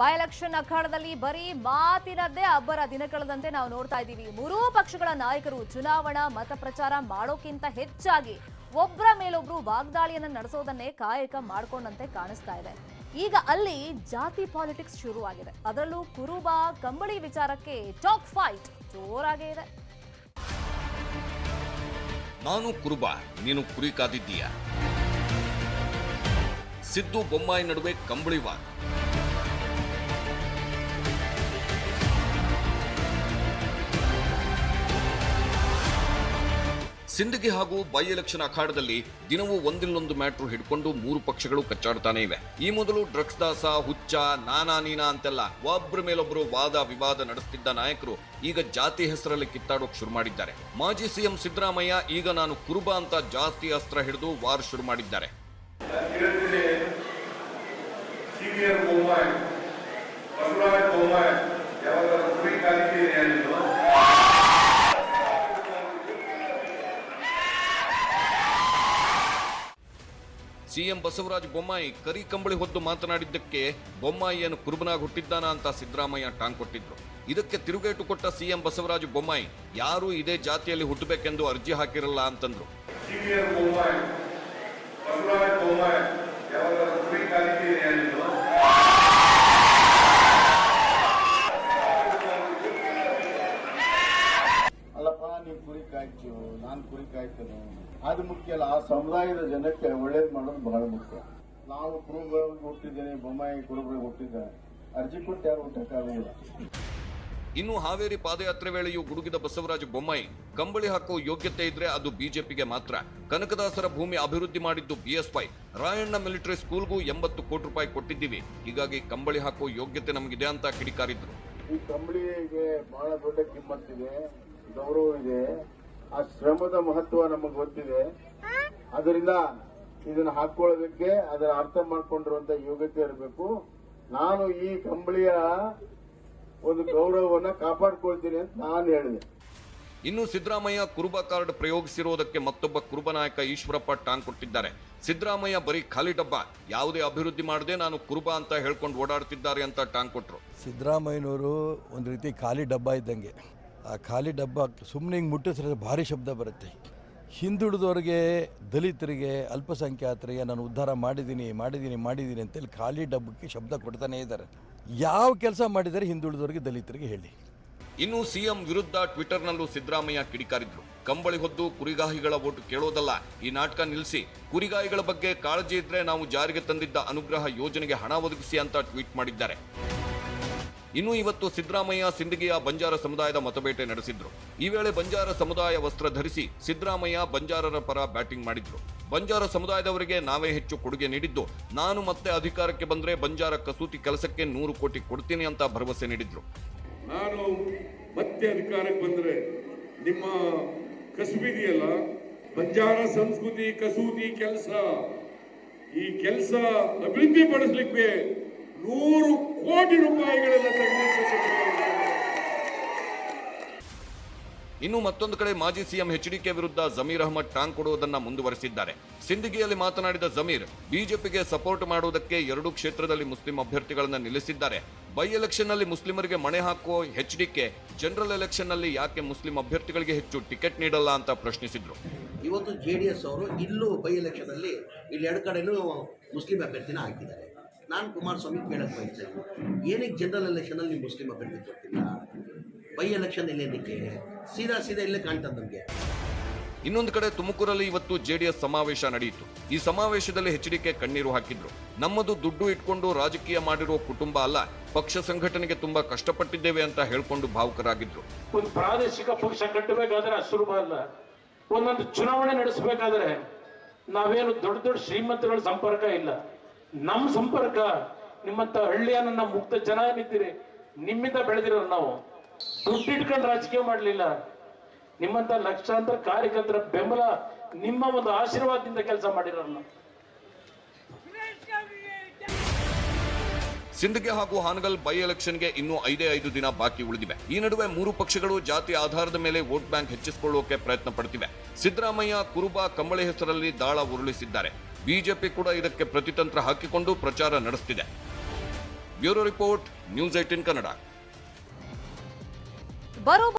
By election ಅಖಾಡದಲ್ಲಿ ಬರೀ ಮಾತಿನದ್ದೇ ಅಬ್ಬರ ದಿನಗಳದಂತೆ ನಾವು ನೋಡ್ತಾ ಇದ್ದೀವಿ. ಮೂರೂ ಪಕ್ಷಗಳ ನಾಯಕರು ಚುನಾವಣಾ ಮತ ಪ್ರಚಾರ ಮಾಡೋಕ್ಕಿಂತ ಹೆಚ್ಚಾಗಿ ಒಬ್ಬರ ಮೇಲೊಬ್ರು ವಾಗ್ದಾಳಿಯನ್ನ ನಡೆಸೋದನ್ನೇ ಕಾಯಕ ಮಾಡ್ಕೊಂಡಂತೆ ಕಾಣಿಸ್ತಾ ಇದೆ. ಈಗ ಅಲ್ಲಿ ಜಾತಿ ಪಾಲಿಟಿಕ್ಸ್ ಶುರುವಾಗಿದೆ. ಅದರಲ್ಲೂ ಕುರುಬ ಕಂಬಳಿ ವಿಚಾರಕ್ಕೆ ಟಾಕ್ ಫೈಟ್ ಜೋರಾಗೇ ಇದೆ. ನಾನು ಕುರುಬ, ನೀನು ಕುರಿ ಕಾದಿದ್ದೀಯ? ಸಿದ್ದು ಬೊಮ್ಮಾಯಿ ನಡುವೆ ಕಂಬಳಿ ಕಂಬಳಿವಾದ ಸಿಂದಗಿ ಹಾಗೂ ಬೈ ಎಲೆಕ್ಷನ್ ಅಖಾಡದಲ್ಲಿ ದಿನವೂ ಒಂದಿಲ್ಲೊಂದು ಮ್ಯಾಟ್ರು ಹಿಡ್ಕೊಂಡು ಮೂರು ಪಕ್ಷಗಳು ಕಚ್ಚಾಡ್ತಾನೆ ಇವೆ. ಈ ಮೊದಲು ಡ್ರಗ್ಸ್ ದಾಸ ಹುಚ್ಚ, ನಾನಾ ನೀನಾ ಅಂತೆಲ್ಲ ಒಬ್ಬರ ಮೇಲೊಬ್ಬರು ವಾದ ವಿವಾದ ನಡೆಸ್ತಿದ್ದ ನಾಯಕರು ಈಗ ಜಾತಿ ಹೆಸರಲ್ಲಿ ಕಿತ್ತಾಡೋಕೆ ಶುರು ಮಾಡಿದ್ದಾರೆ. ಮಾಜಿ ಸಿಎಂ ಸಿದ್ದರಾಮಯ್ಯ ಈಗ ನಾನು ಕುರುಬ ಅಂತ ಜಾತಿ ಅಸ್ತ್ರ ಹಿಡಿದು ವಾರ್ ಶುರು ಮಾಡಿದ್ದಾರೆ. ಕುರಿ ಕಾಲಿದ್ದೀನಿ ಸಿಎಂ ಬಸವರಾಜ ಬೊಮ್ಮಾಯಿ ಕರಿ ಕಂಬಳಿ ಹೊದ್ದು ಮಾತನಾಡಿದ್ದಕ್ಕೆ ಬೊಮ್ಮಾಯಿಯನ್ನು ಕುರುಬನಾಗಿ ಹುಟ್ಟಿದ್ದಾನ ಅಂತ ಸಿದ್ದರಾಮಯ್ಯ ಟಾಂಗ್ ಕೊಟ್ಟಿದ್ರು. ಇದಕ್ಕೆ ತಿರುಗೇಟು ಕೊಟ್ಟ ಸಿಎಂ ಬಸವರಾಜ ಬೊಮ್ಮಾಯಿ, ಯಾರೂ ಇದೇ ಜಾತಿಯಲ್ಲಿ ಹುಟ್ಟಬೇಕೆಂದು ಅರ್ಜಿ ಹಾಕಿರಲ್ಲ ಅಂತಂದ್ರು ಸೀನಿಯರ್ ಬೊಮ್ಮಾಯಿ ಬಸವರಾಜ ಬೊಮ್ಮಾಯಿ ಯಾವಾಗಾದ್ರೂ ಕುರಿ ಕಾಲಿದ್ದೀನಿ ಹೇಳಿದ್ದು ಅಲ್ಲಪ್ಪ ನೀವು ಕುರಿ ಕಾಯ್ತು ನಾನು ಕುರಿ ಕಾಯ್ತೇನೆ. ಅದು ಮುಖ್ಯ ಅಲ್ಲ ಆ ಸಮುದಾಯದ ಜನಕ್ಕೆ ಒಳ್ಳೇದು ಮಾಡೋದು ಬಹಳ ಮುಖ್ಯ. ನಾವು ಕುರುಬರಿಗೆ ಹುಟ್ಟಿದ್ದೇನೆ ಬೊಮ್ಮಾಯಿ ಕುರುಬರಿಗೆ ಹುಟ್ಟಿದ್ದೇನೆ. ಅರ್ಜಿ ಕೊಟ್ಟು ಯಾರು ಹುಟ್ಟಕ್ಕಾಗಲಿಲ್ಲ ಇನ್ನು ಹಾವೇರಿ ಪಾದಯಾತ್ರೆ ವೇಳೆಯೂ ಗುಡುಗಿದ ಬಸವರಾಜ ಬೊಮ್ಮಾಯಿ ಕಂಬಳಿ ಹಾಕೋ ಯೋಗ್ಯತೆ ಇದ್ರೆ ಅದು ಬಿಜೆಪಿಗೆ ಮಾತ್ರ. ಕನಕದಾಸರ ಭೂಮಿ ಅಭಿವೃದ್ಧಿ ಮಾಡಿದ್ದು ಬಿಎಸ್ವೈ. ರಾಯಣ್ಣ ಮಿಲಿಟರಿ ಸ್ಕೂಲ್ಗೂ ಎಂಬತ್ತು ಕೋಟಿ ರೂಪಾಯಿ ಕೊಟ್ಟಿದ್ದೀವಿ. ಹೀಗಾಗಿ ಕಂಬಳಿ ಹಾಕೋ ಯೋಗ್ಯತೆ ನಮಗಿದೆ ಅಂತ ಕಿಡಿಕಾರಿದ್ರು. ಈ ಕಂಬಳಿಗೆ ಬಹಳ ದೊಡ್ಡ ಕಿಮ್ಮತ್ತಿದೆ. ಗೌರವ ಇದೆ. ಆ ಶ್ರಮದ ಮಹತ್ವ ನಮಗೆ ಗೊತ್ತಿದೆ. ಅದರಿಂದ ಇದನ್ನ ಹಾಕೊಳ್ಳೋದಕ್ಕೆ ಅದರ ಅರ್ಥ ಮಾಡ್ಕೊಂಡಿರುವಂತ ಯೋಗ್ಯತೆ ಇರಬೇಕು. ನಾನು ಈ ಕಂಬಳಿಯ ಒಂದು ಗೌರವವನ್ನ ಕಾಪಾಡ್ಕೊಳ್ತೀನಿ ಅಂತ ನಾನು ಹೇಳಿದೆ. ಇನ್ನು ಸಿದ್ದರಾಮಯ್ಯ ಕುರುಬ ಕಾರ್ಡ್ ಪ್ರಯೋಗಿಸಿರುವುದಕ್ಕೆ ಮತ್ತೊಬ್ಬ ಕುರುಬ ನಾಯಕ ಈಶ್ವರಪ್ಪ ಟಾಂಗ್ ಕೊಟ್ಟಿದ್ದಾರೆ. ಸಿದ್ದರಾಮಯ್ಯ ಬರೀ ಖಾಲಿ ಡಬ್ಬ ಯಾವುದೇ ಅಭಿವೃದ್ಧಿ ಮಾಡದೆ ನಾನು ಕುರುಬ ಅಂತ ಹೇಳ್ಕೊಂಡು ಓಡಾಡ್ತಿದ್ದಾರೆ ಅಂತ ಟಾಂಗ್ ಕೊಟ್ಟರು ಸಿದ್ದರಾಮಯ್ಯನವರು ಒಂದು ರೀತಿ ಖಾಲಿ ಡಬ್ಬ ಇದ್ದಂಗೆ. ಆ ಖಾಲಿ ಡಬ್ಬ ಸುಮ್ಮನೆ ಹಿಂಗೆ ಮುಟ್ಟಿಸಿದ್ರೆ ಭಾರಿ ಶಬ್ದ ಬರುತ್ತೆ. ಹಿಂದುಳಿದವ್ರಿಗೆ, ದಲಿತರಿಗೆ, ಅಲ್ಪಸಂಖ್ಯಾತರಿಗೆ ನಾನು ಉದ್ಧಾರ ಮಾಡಿದ್ದೀನಿ ಮಾಡಿದ್ದೀನಿ ಮಾಡಿದ್ದೀನಿ ಅಂತೇಳಿ ಖಾಲಿ ಡಬ್ಬಕ್ಕೆ ಶಬ್ದ ಕೊಡ್ತಾನೇ ಇದ್ದಾರೆ. ಯಾವ ಕೆಲಸ ಮಾಡಿದರೆ ಹಿಂದುಳಿದವ್ರಿಗೆ, ದಲಿತರಿಗೆ ಹೇಳಿ. ಇನ್ನು ಸಿಎಂ ವಿರುದ್ಧ ಟ್ವಿಟರ್ನಲ್ಲೂ ಸಿದ್ದರಾಮಯ್ಯ ಕಿಡಿಕಾರಿದ್ರು. ಕಂಬಳಿ ಹೊದ್ದು ಕುರಿಗಾಹಿಗಳ ಓಟು ಕೇಳೋದಲ್ಲ, ಈ ನಾಟಕ ನಿಲ್ಲಿಸಿ ಕುರಿಗಾಹಿಗಳ ಬಗ್ಗೆ ಕಾಳಜಿ ಇದ್ರೆ ನಾವು ಜಾರಿಗೆ ತಂದಿದ್ದ ಅನುಗ್ರಹ ಯೋಜನೆಗೆ ಹಣ ಒದಗಿಸಿ ಅಂತ ಟ್ವೀಟ್ ಮಾಡಿದ್ದಾರೆ. ಇನ್ನು ಇವತ್ತು ಸಿದ್ದರಾಮಯ್ಯ ಸಿಂದಗಿಯ ಬಂಜಾರ ಸಮುದಾಯದ ಮತಬೇಟೆ ನಡೆಸಿದ್ರು. ಈ ವೇಳೆ ಬಂಜಾರ ಸಮುದಾಯ ವಸ್ತ್ರ ಧರಿಸಿ ಸಿದ್ದರಾಮಯ್ಯ ಬಂಜಾರರ ಪರ ಬ್ಯಾಟಿಂಗ್ ಮಾಡಿದ್ರು. ಬಂಜಾರ ಸಮುದಾಯದವರಿಗೆ ನಾವೇ ಹೆಚ್ಚು ಕೊಡುಗೆ ನೀಡಿದ್ದು. ನಾನು ಮತ್ತೆ ಅಧಿಕಾರಕ್ಕೆ ಬಂದರೆ ಬಂಜಾರ ಕಸೂತಿ ಕೆಲಸಕ್ಕೆ ನೂರು ಕೋಟಿ ಕೊಡ್ತೀನಿ ಅಂತ ಭರವಸೆ ನೀಡಿದ್ರು. ನಾನು ಮತ್ತೆ ಅಧಿಕಾರಕ್ಕೆ ಬಂದರೆ ನಿಮ್ಮ ಕಸುಬಿದೆಯಲ್ಲ ಬಂಜಾರ ಸಂಸ್ಕೃತಿ ಕಸೂತಿ ಕೆಲಸ. ಈ ಕೆಲಸ ಅಭಿವೃದ್ಧಿ ಪಡಿಸ್ಲಿಕ್ಕೆ ನೂರು ಕೋಟಿ ರೂಪಾಯಿಗಳನ್ನು ಇನ್ನು ಮತ್ತೊಂದು ಕಡೆ ಮಾಜಿ ಸಿಎಂ ಕೆ ವಿರುದ್ಧ ಜಮೀರ್ ಅಹಮದ್ ಟಾಂಗ್ ಕೊಡುವುದನ್ನ ಮುಂದುವರೆಸಿದ್ದಾರೆ. ಸಿಂದಗಿಯಲ್ಲಿ ಮಾತನಾಡಿದ ಜಮೀರ್ ಬಿಜೆಪಿಗೆ ಸಪೋರ್ಟ್ ಮಾಡುವುದಕ್ಕೆ ಎರಡೂ ಕ್ಷೇತ್ರದಲ್ಲಿ ಮುಸ್ಲಿಂ ಅಭ್ಯರ್ಥಿಗಳನ್ನು ನಿಲ್ಲಿಸಿದ್ದಾರೆ. ಬೈ ಎಲೆಕ್ಷನ್ನಲ್ಲಿ ಮುಸ್ಲಿಮರಿಗೆ ಮಣೆ ಹಾಕುವ ಎಚ್ಡಿಕೆ ಜನರಲ್ ಎಲೆಕ್ಷನ್ನಲ್ಲಿ ಯಾಕೆ ಮುಸ್ಲಿಂ ಅಭ್ಯರ್ಥಿಗಳಿಗೆ ಹೆಚ್ಚು ಟಿಕೆಟ್ ನೀಡಲ್ಲ ಅಂತ ಪ್ರಶ್ನಿಸಿದ್ರು. ಇವತ್ತು ಜೆ ಡಿ ಎಸ್ ಅವರು ಇಲ್ಲೂ ಬೈ ಎಲೆಕ್ಷನಲ್ಲಿ ಇಲ್ಲಿ ಎರಡು ಕಡೆನೂ ಮುಸ್ಲಿಂ ಅಭ್ಯರ್ಥಿನ ಹಾಕಿದ್ದಾರೆ. ನಾನು ಕುಮಾರಸ್ವಾಮಿ ಕೇಳಕ್ಕೆ ಬಯಸ್ತೇನೆ ಏನಕ್ಕೆ ಜನರಲ್ ಎಲೆಕ್ಷನಲ್ಲಿ ನೀವು ಮುಸ್ಲಿಂ ಅಭ್ಯರ್ಥಿ ಕೊಡ್ತಿಲ್ಲ ಬೈ ಎಲೆಕ್ಷನ್ ಇಲ್ಲಿ ಏನಕ್ಕೆ ಸೀದಾ ಸೀದಾ ಇಲ್ಲೇ ಕಾಣ್ತದೆ ನಮಗೆ. ಇನ್ನೊಂದು ಕಡೆ ತುಮಕೂರಲ್ಲಿ ಇವತ್ತು ಜೆಡಿಎಸ್ ಸಮಾವೇಶ ನಡೆಯಿತು. ಈ ಸಮಾವೇಶದಲ್ಲಿ ಎಚ್ಡಿಕೆ ಕಣ್ಣೀರು ಹಾಕಿದ್ರು. ನಮ್ಮದು ದುಡ್ಡು ಇಟ್ಕೊಂಡು ರಾಜಕೀಯ ಮಾಡಿರುವ ಕುಟುಂಬ ಅಲ್ಲ ಪಕ್ಷ ಸಂಘಟನೆಗೆ ತುಂಬಾ ಕಷ್ಟಪಟ್ಟಿದ್ದೇವೆ ಅಂತ ಹೇಳ್ಕೊಂಡು ಭಾವುಕರಾಗಿದ್ರು. ಒಂದು ಪ್ರಾದೇಶಿಕ ಪಕ್ಷ ಕಟ್ಟಬೇಕಾದ್ರೆ ಸುಲಭ ಅಲ್ಲ. ಒಂದೊಂದು ಚುನಾವಣೆ ನಡೆಸಬೇಕಾದ್ರೆ ನಾವೇನು ದೊಡ್ಡ ದೊಡ್ಡ ಶ್ರೀಮಂತಗಳ ಸಂಪರ್ಕ ಇಲ್ಲ. ನಮ್ಮ ಸಂಪರ್ಕ, ನಿಮ್ಮಂತ ಹಳ್ಳಿಯ ನನ್ನ ಮುಕ್ತ ಜನ ಏನಿದ್ದೀರಿ, ನಿಮ್ಮಿಂದ ಬೆಳೆದಿರೋ ನಾವು. ದುಡ್ಡು ಇಟ್ಕೊಂಡು ರಾಜಕೀಯ ಮಾಡಲಿಲ್ಲ. ನಿಮ್ಮಂತ ಲಕ್ಷಾಂತರ ಕಾರ್ಯಕರ್ತರ ಬೆಂಬಲ ನಿಮ್ಮ ಒಂದು ಆಶೀರ್ವಾದದಿಂದ ಕೆಲಸ ಮಾಡಿರೋರು ನಾವು. ಸಿಂದಗಿ ಹಾಗೂ ಹಾನಗಲ್ ಬೈ ಎಲೆಕ್ಷನ್ಗೆ ಇನ್ನೂ ಐದೇ ಐದು ದಿನ ಬಾಕಿ ಉಳಿದಿವೆ. ಈ ನಡುವೆ ಮೂರು ಪಕ್ಷಗಳು ಜಾತಿ ಆಧಾರದ ಮೇಲೆ ವೋಟ್ ಬ್ಯಾಂಕ್ ಹೆಚ್ಚಿಸಿಕೊಳ್ಳೋಕೆ ಪ್ರಯತ್ನ ಪಡ್ತಿವೆ. ಸಿದ್ದರಾಮಯ್ಯ ಕುರುಬ ಕಂಬಳಿ ಹೆಸರಲ್ಲಿ ದಾಳ ಉರುಳಿಸಿದ್ದಾರೆ. ಬಿಜೆಪಿ ಕೂಡ ಇದಕ್ಕೆ ಪ್ರತಿತಂತ್ರ ಹಾಕಿಕೊಂಡು ಪ್ರಚಾರ ನಡೆಸ್ತಿದೆ. Bureau report news eighteen Kannada.